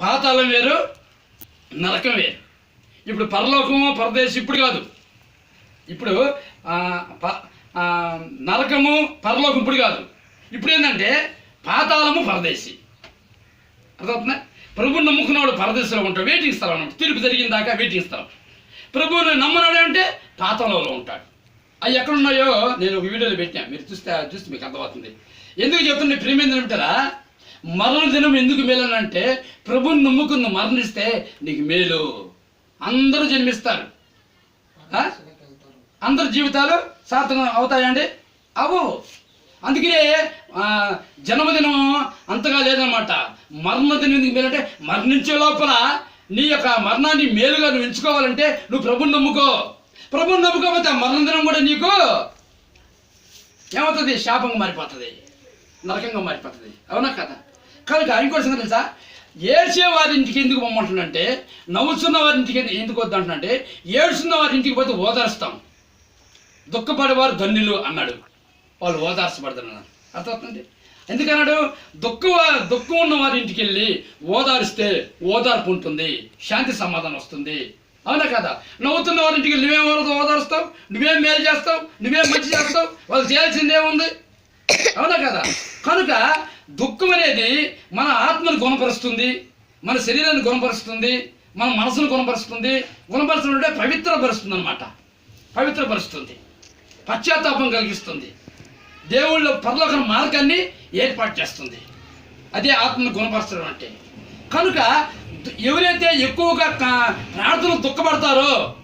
పాతాళం వేరు నరకం వేరు. ఇప్పుడు పరలోకము పరదేశం ఇప్పుడు కాదు. ఇప్పుడు నరకము పరలోకం ఇప్పుడు కాదు. ఇప్పుడు ఏంటంటే పాతాళము పరదేశి. అర్థమవుతుందా? ప్రభువుని నమ్ముకున్నవాడు పరదేశంలో ఉంటాడు వెయిటింగ్ స్థలం ఉంటాడు. తీర్పు జరిగిన దాకా వెయిటింగ్ స్థలం. ప్రభువుని నమ్మనాడు అంటే పాతాళంలో ఉంటాడు. అవి ఎక్కడున్నాయో నేను ఒక వీడియోలో పెట్టాను. మీరు చూస్తే చూస్తే మీకు అర్థమవుతుంది. ఎందుకు చెప్తుండే ప్రేమేంద్ర అంటారా మరణ దినం ఎందుకు మేలనంటే ప్రభుని నమ్ముకుని మరణిస్తే నీకు మేలు. అందరూ జన్మిస్తారు. అందరి జీవితాలు సార్థకం అవుతాయండి? అవు అందుకనే జన్మదినం అంతగా లేదనమాట. మరణదినం ఎందుకు మేలంటే మరణించే లోపల నీ యొక్క మరణాన్ని మేలుగా నువ్వు ఎంచుకోవాలంటే నువ్వు ప్రభుని నమ్ముకో. ప్రభుని నమ్ముకోకపోతే మరణదినం కూడా నీకు ఏమవుతుంది? శాపంగా మారిపోతుంది. నరకంగా మారిపోతుంది. అవునా కదా? కనుక ఇంకోటి సంగతి తెలుసా? ఏడ్చే వారి ఇంటికి ఎందుకు పొమ్మంటుందంటే నవ్వుతున్న వారి ఇంటికి ఎందుకు వద్దంటుందంటే ఏడుస్తున్న వారి ఇంటికి పోతే ఓదార్స్తాం. దుఃఖపడేవారు ధన్యులు అన్నాడు. వాళ్ళు ఓదార్చబడుతున్నారు అర్థమవుతుంది ఎందుకన్నాడు? దుఃఖ దుఃఖం ఉన్న వారి ఇంటికి వెళ్ళి ఓదారిస్తే ఓదార్పు ఉంటుంది శాంతి సమాధానం వస్తుంది. అవునా కదా? నవ్వుతున్న వారి ఇంటికి నువ్వేం ఓదారు- ఓదారుస్తావు? నువ్వేం మేలు చేస్తావు? నువ్వేం మంచి చేస్తావు? వాళ్ళు చేయాల్సిందేముంది అవునా కదా? కనుక దుఃఖం అనేది మన ఆత్మను గుణపరుస్తుంది మన శరీరాన్ని గుణపరుస్తుంది మన మనసును గుణపరుస్తుంది. గుణపరచడం అంటే పవిత్రపరుస్తుంది. అనమాట పవిత్రపరుస్తుంది పశ్చాత్తాపం కలిగిస్తుంది. దేవుళ్ళ పరలోకన మార్గాన్ని ఏర్పాటు చేస్తుంది. అదే ఆత్మను గుణపరచడం అంటే. కనుక ఎవరైతే ఎక్కువగా కా- ప్రార్థనలు దుఃఖపడతారో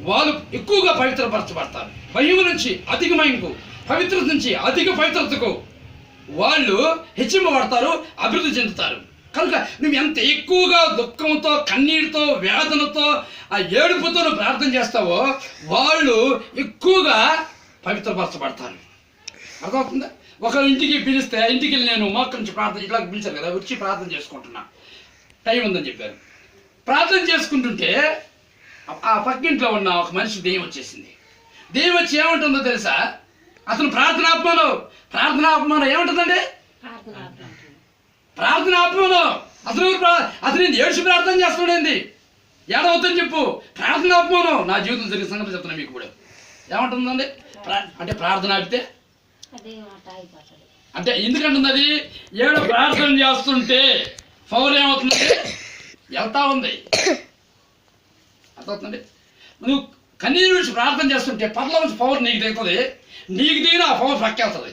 వాళ్ళు ఎక్కువగా పవిత్రపరచబడతారు. భయం నుంచి అధికమైనకు పవిత్రత నుంచి అధిక పవిత్రతకు వాళ్ళు హెచ్చింపబడతారు అభివృద్ధి చెందుతారు. కనుక నువ్వు ఎంత ఎక్కువగా దుఃఖంతో కన్నీటితో వేదనతో ఆ ఏడుపుతో నువ్వు ప్రార్థన చేస్తావో వాళ్ళు ఎక్కువగా పవిత్రపరచబడతారు. అర్థమవుతుందా? ఒకరు ఇంటికి పిలిస్తే ఇంటికి వెళ్ళి నేను మోక్క నుంచి ప్రార్థన ఇట్లా పిలిచారు కదా వచ్చి ప్రార్థన చేసుకుంటున్నా. టైం ఉందని చెప్పారు. ప్రార్థన చేసుకుంటుంటే ఆ- ఆ పక్కింట్లో ఉన్న ఒక మనిషి దెయ్యం వచ్చేసింది? దెయ్యం వచ్చి ఏమంటుందో తెలుసా? అతను ప్రార్థన ఆత్మలో ప్రార్థన ఆత్మలో ఏముంటుందండి? ప్రార్థన ఆత్మలో. అతను అసలు నేను అతను ఏంది ఏడ్చి ప్రార్థన చేస్తున్నాడేంది ఏడవుతుందని చెప్పు. ప్రార్థన ఆత్మలో. నా జీవితం జరిగిన సంగతి చెప్తున్నా మీకు కూడా. ఏమంటుందండి? ప్రా- అంటే ప్రార్థన ఆపితే? అంటే ఎందుకంటుంది అది? ఏడు ప్రార్థన చేస్తుంటే పవర్ ఏమవుతుంది వెళ్తా ఉంది. అర్థమవుతుంది నువ్వు కన్నీరు నుంచి ప్రార్థన చేస్తుంటే పర్ల నుంచి పవర్ నీకు దిగుతుంది నీకు దిగిన ఆ పవర్ పక్కెళ్తుంది